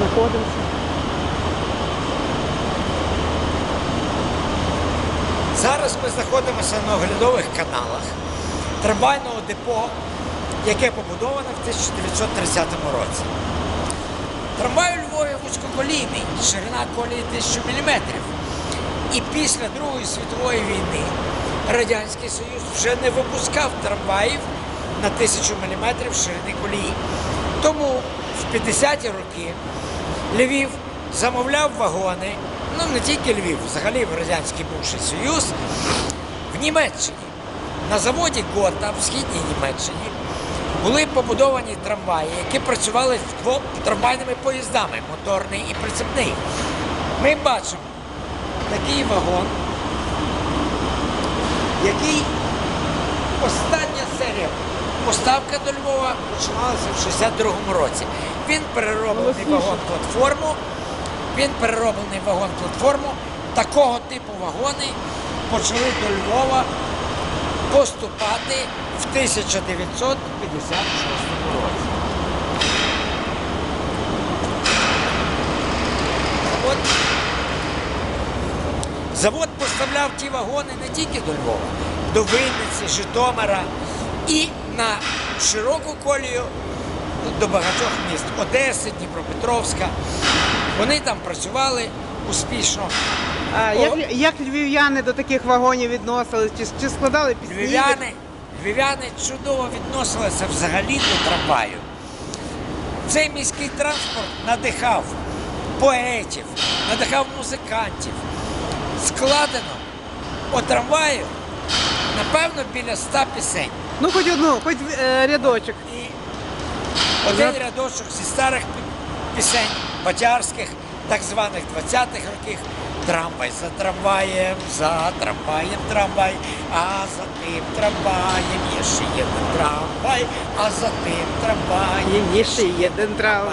знаходимося. Зараз ми знаходимося на оглядових каналах трамвайного депо, яке побудоване в 1930 році. Трамвай у Львові вузькоколійний, ширина колії 1000 мм. І після Другої світової війни Радянський Союз вже не випускав трамваїв на 1000 мм ширини колії. Тому в 50-ті роки Львів замовляв вагони, ну не тільки Львів, взагалі в Радянський бувший Союз, в Німеччині. На заводі Гота в східній Німеччині були побудовані трамваї, які працювали з трамвайними поїздами, моторний і прицепний. Ми бачимо такий вагон, поставка до Львова починалася в 62-му році. Він перероблений вагон-платформу. Він перероблений вагон-платформу. Такого типу вагони почали до Львова поступати в 1956 році. От Завод поставляв ті вагони не тільки до Львова, до Вінниці, Житомира і на широку колію до багатьох міст Одеси, Дніпропетровська. Вони там працювали успішно. А О. як, як львів'яни до таких вагонів відносились? Чи, чи складали пісні? Львів'яни, львів'яни чудово відносилися взагалі до трамваю. Цей міський транспорт надихав поетів, надихав музикантів. Складено по трамваю, напевно, біля ста пісень. Ну, хоч одну, хоч е, рядочок. І один рядочок зі старих пісень, батярських, так званих 20-х років. Трамвай за трамваєм, за трамваєм трамвай, а за тим трамваєм є ще один трамвай, а за тим трамваєм Є ще один трамвай.